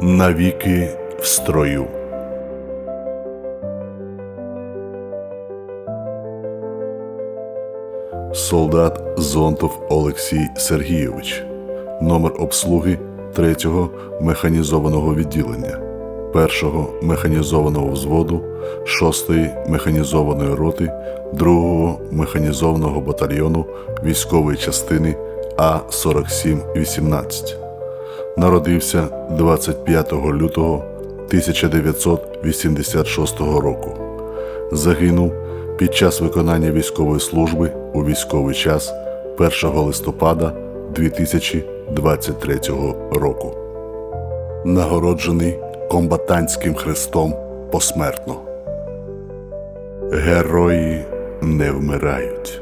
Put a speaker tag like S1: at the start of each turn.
S1: Навіки в строю. Солдат Зонтов Олексій Сергійович. Номер обслуги 3-го механізованого відділення, 1-го механізованого взводу, 6-ї механізованої роти, 2-го механізованого батальйону військової частини А4718. Народився 25 лютого 1986 року. Загинув під час виконання військової служби у військовий час 1 листопада 2023 року. Нагороджений комбатантським хрестом посмертно. Герої не вмирають.